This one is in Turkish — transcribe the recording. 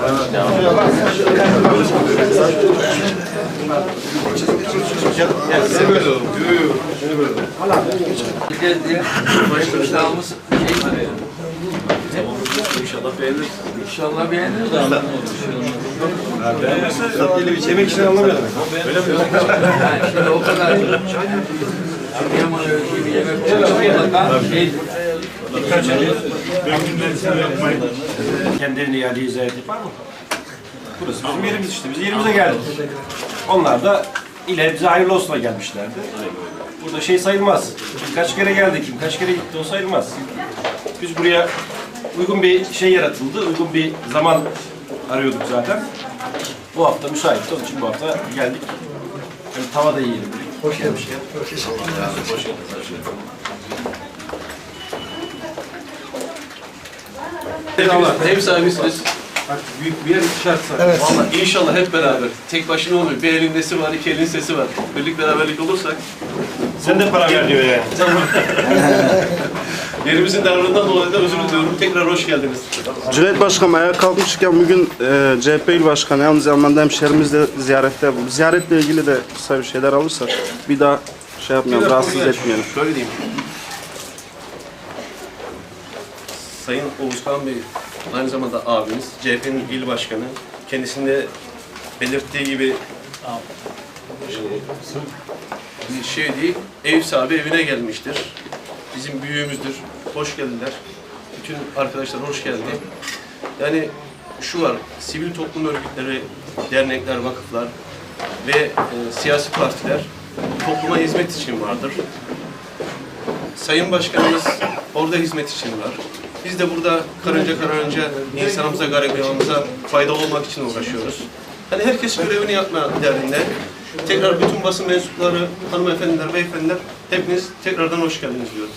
Şey İnşallah beğenir. İnşallah beğeniriz de. Tatlı bir yemek için anlamıyorum. Yani şimdi o kadar Adıyaman ölçüyü bir yemek mutlaka şey Kendilerini iade ziyaret yapar mı? Burası bizim yerimiz işte. Biz yerimize geldik. Onlar da ile bize hayırlı olsun'a gelmişlerdi. Burada şey sayılmaz. Kaç kere geldi, kim kaç kere gitti o sayılmaz. Biz buraya uygun bir şey yaratıldı, uygun bir zaman arıyorduk zaten. Bu hafta müsaitti, onun için bu hafta geldik. Hani tava da yiyelim dedik. Hoş geldin. Hepiniz ev sahibisiniz. Büyük bir yer şart Vallahi inşallah hep beraber. Tek başına olmuyor. Bir elin nesi var, iki elin sesi var. Birlik beraberlik olursak Sen de para ver diyor yani. yerimizin darlığından dolayı da özür diliyorum. Tekrar hoş geldiniz. Cüneyt Başkanım ayağa kalkmışken bugün e, CHP İl Başkanı aynı zamanda hemşehrimiz de ziyarette. Ziyaretle ilgili de kısa bir şeyler alırsak bir daha şey yapmayalım, rahatsız etmeyelim. Şöyle diyeyim. Sayın Oğuzhan Bey aynı zamanda abimiz, CHP'nin il başkanı. Kendisinde belirttiği gibi e, şey değil, ev sahibi evine gelmiştir. Bizim büyüğümüzdür. Hoş geldiler. Bütün arkadaşlar hoş geldi. Yani şu var, sivil toplum örgütleri, dernekler, vakıflar ve e, siyasi partiler topluma hizmet için vardır. Sayın Başkanımız orada hizmet için var. Biz de burada karınca karınca insanımıza, garibanımıza faydalı olmak için uğraşıyoruz. Hani herkes görevini yapma derdinde. Tekrar bütün basın mensupları, hanımefendiler, beyefendiler hepiniz tekrardan hoş geldiniz diyoruz.